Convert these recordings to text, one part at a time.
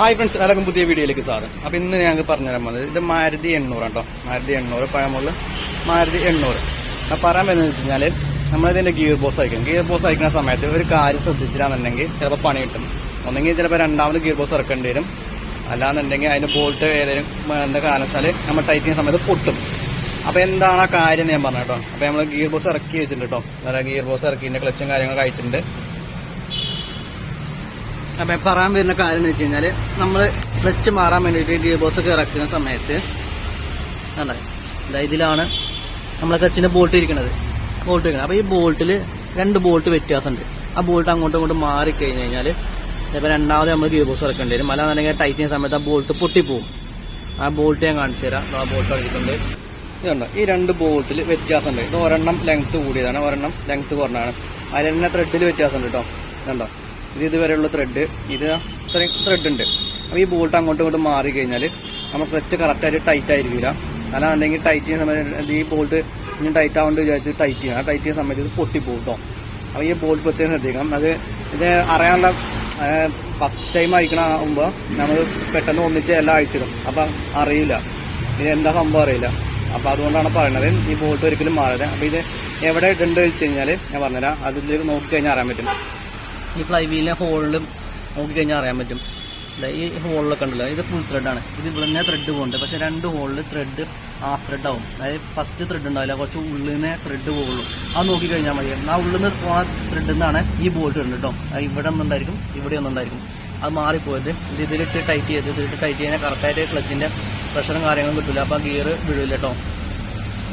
Hi friends എല്ലാവർക്കും പുതിയ വീഡിയോയിലേക്ക് സാറ് അപ്പൊ ഇന്ന് ഞങ്ങൾക്ക് പറഞ്ഞുതരാൻ പോകുന്നത് ഇത് മാരുതി എണ്ണൂറ് കേട്ടോ. മാരുതി എണ്ണൂറ് പഴമുള്ള മാരുതി എണ്ണൂറ്. പറയാൻ പറ്റുന്നത് വെച്ച് കഴിഞ്ഞാൽ നമ്മളിതിന്റെ ഗിയർ ബോസ് അയക്കും. ഗിയർ ബോസ് അയക്കുന്ന സമയത്ത് ഒരു കാര്യം ശ്രദ്ധിച്ചില്ലാന്നുണ്ടെങ്കിൽ ചിലപ്പോൾ പണി കിട്ടും. ഒന്നെങ്കിൽ ചിലപ്പോൾ രണ്ടാമത് ഗിയർ ബോസ് ഇറക്കേണ്ടി വരും. അല്ലാന്നുണ്ടെങ്കിൽ അതിന് ബോൾട്ട് ഏതെങ്കിലും എന്താ കാരണം നമ്മൾ ടൈറ്റ് ചെയ്യുന്ന സമയത്ത് പൊട്ടും. അപ്പൊ എന്താണ് ആ കാര്യം ഞാൻ പറഞ്ഞു കേട്ടോ. അപ്പൊ നമ്മൾ ഗിയർ ബോസ് ഇറക്കി വെച്ചിട്ടുണ്ട് കേട്ടോ. അതായത് ഗിയർ ബോസ് ഇറക്കി ഇതിന്റെ ക്ലച്ചും കാര്യങ്ങളൊക്കെ അയച്ചിട്ടുണ്ട്. അപ്പൊ പറയാൻ വരുന്ന കാര്യം എന്ന് വെച്ച് കഴിഞ്ഞാൽ നമ്മൾ ക്ലച്ച് മാറാൻ വേണ്ടിയിട്ട് ഗിയർ ബോസ് ഒക്കെ ഇറക്കുന്ന സമയത്ത്? ദാ ഇതിലാണ് നമ്മളെ ക്ലച്ചിന്റെ ബോൾട്ട് ഇരിക്കുന്നത് ബോൾട്ട് ഇരിക്കുന്നത് അപ്പൊ ഈ ബോൾട്ടിൽ രണ്ട് ബോൾട്ട് വ്യത്യാസമുണ്ട്. ആ ബോൾട്ട് അങ്ങോട്ടും ഇങ്ങോട്ടും മാറി കഴിഞ്ഞ് കഴിഞ്ഞാൽ ഇപ്പൊ രണ്ടാമത് നമ്മൾ ഗിയർ ബോക്സ് ഇറക്കേണ്ടി വരും. അല്ലാന്നുണ്ടെങ്കിൽ ടൈറ്റ് ചെയ്യുന്ന സമയത്ത് ആ ബോൾട്ട് പൊട്ടിപ്പോവും. ആ ബോൾട്ട് ഞാൻ കാണിച്ചു തരാം. ആ ബോൾട്ട് അടിക്കുന്നുണ്ട് ഇതുണ്ട് ഈ രണ്ട് ബോൾട്ടിൽ വ്യത്യാസമുണ്ട്. ഇത് ഒരെണ്ണം ലെങ്ത് കൂടിയതാണ്. ഒരെണ്ണം ലെങ്ത് കുറഞ്ഞാണ് അതിൽ തന്നെ ത്രെഡിൽ വ്യത്യാസമുണ്ട് കേട്ടോ കണ്ടോ? ഇത് ഇതുവരെയുള്ള ത്രെഡ് ഇത് ഇത്രയും ത്രെഡ് ഉണ്ട്. അപ്പോൾ ഈ ബോൾട്ട് അങ്ങോട്ടും ഇങ്ങോട്ടും മാറി കഴിഞ്ഞാൽ നമ്മൾ ക്ലച്ച് കറക്റ്റായിട്ട് ടൈറ്റ് ആയിരിക്കില്ല അല്ലാന്നുണ്ടെങ്കിൽ ടൈറ്റ് ചെയ്യുന്ന സമയത്ത് ഈ ബോൾട്ട് ഇനി ടൈറ്റ് ആവേണ്ട വിചാരിച്ച് ടൈറ്റ് ചെയ്യണം. ടൈറ്റ് ചെയ്യുന്ന സമയത്ത് ഇത് പൊട്ടിപ്പോകും കേട്ടോ അപ്പൊ ഈ ബോൾട്ട് പ്രത്യേകം ശ്രദ്ധിക്കണം. അത് ഇത് അറിയാനുള്ള ഫസ്റ്റ് ടൈം അയക്കണാകുമ്പോൾ നമ്മൾ പെട്ടെന്ന് ഒന്നിച്ച് എല്ലാം അഴിച്ചിടും. അപ്പം അറിയില്ല. ഇത് എന്താ സംഭവം അറിയില്ല. അപ്പോൾ അതുകൊണ്ടാണ് പറയുന്നത് ഈ ബോൾട്ട് ഒരിക്കലും മാറരുത് അപ്പോൾ ഇത് എവിടെ ഇട്ടുണ്ട് വെച്ച് കഴിഞ്ഞാൽ ഞാൻ പറഞ്ഞുതരാം. അതിൽ നോക്കി കഴിഞ്ഞാൽ അറിയാൻ പറ്റും. ഈ ഫ്ലൈ വീലിനെ ഹോളിലും നോക്കി കഴിഞ്ഞാൽ അറിയാൻ പറ്റും. ഈ ഹോളിലൊക്കെ ഉണ്ടല്ലോ ഇത് ഫുൾ ത്രെഡാണ് ഇത് ഇവിടെ തന്നെ ത്രെഡ് പോകുന്നുണ്ട് പക്ഷെ രണ്ട് ഹോളിൽ ത്രെഡ് ഹാഫ് ത്രെഡ് ആവും. അതായത് ഫസ്റ്റ് ത്രെഡ് ഉണ്ടാവില്ല കുറച്ച് ഉള്ളിൽ നിന്ന് ത്രെഡ് പോകുള്ളൂ അത് നോക്കി കഴിഞ്ഞാൽ മതി. ആ ഉള്ളിൽ നിന്ന് പോണ ത്രെഡിൽ നിന്നാണ് ഈ ബോൾട്ട് വരുന്നത് കേട്ടോ ഇവിടെ ഒന്നുണ്ടായിരിക്കും ഇവിടെ ഒന്നുണ്ടായിരിക്കും അത് മാറിപ്പോയത് ഇത് ഇതിലിട്ട് ടൈറ്റ് ചെയ്ത് ഇതിലിട്ട് ടൈറ്റ് ചെയ്യാൻ കറക്റ്റായിട്ട് ക്ലച്ചിന്റെ പ്രഷറും കാര്യങ്ങളും കിട്ടില്ല അപ്പോൾ ഗിയർ വിടില്ല കേട്ടോ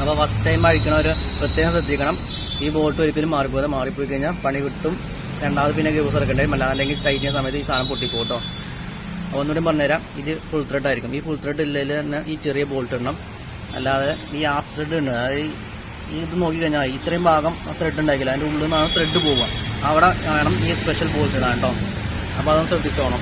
അപ്പോൾ ഫസ്റ്റ് ടൈം അഴിക്കണവർ പ്രത്യേകം ശ്രദ്ധിക്കണം. ഈ ബോൾട്ട് ഒരിക്കലും മാറിപ്പോയത് മാറിപ്പോയി കഴിഞ്ഞാൽ പണി കിട്ടും. രണ്ടാമത് പിന്നെ ഗ്യൂസ് ഇറക്കേണ്ടി വരും അല്ലെങ്കിൽ ടൈറ്റ് ചെയ്യുന്ന സമയത്ത് ഈ സാധനം പൊട്ടിപ്പോട്ടോ അപ്പോൾ ഒന്നുകൂടി പറഞ്ഞുതരാം. ഇത് ഫുൾ ത്രെഡ് ആയിരിക്കും. ഈ ഫുൾ ത്രെഡ് ഇല്ലെങ്കിൽ തന്നെ ഈ ചെറിയ ബോൾട്ട് ഇടണം. അല്ലാതെ ഈ ഹാഫ് ത്രെഡ് ഉണ്ട് അതായത് ഇത് നോക്കിക്കഴിഞ്ഞാൽ ഇത്രയും ഭാഗം ത്രെഡ് ഉണ്ടാക്കില്ല അതിന്റെ ഉള്ളിൽ നിന്നാണ് ത്രെഡ് പോവുക. അവിടെ വേണം ഈ സ്പെഷ്യൽ ബോൾട്ട് ഇടാൻ കേട്ടോ അപ്പോൾ അതൊന്ന് ശ്രദ്ധിച്ചോണം.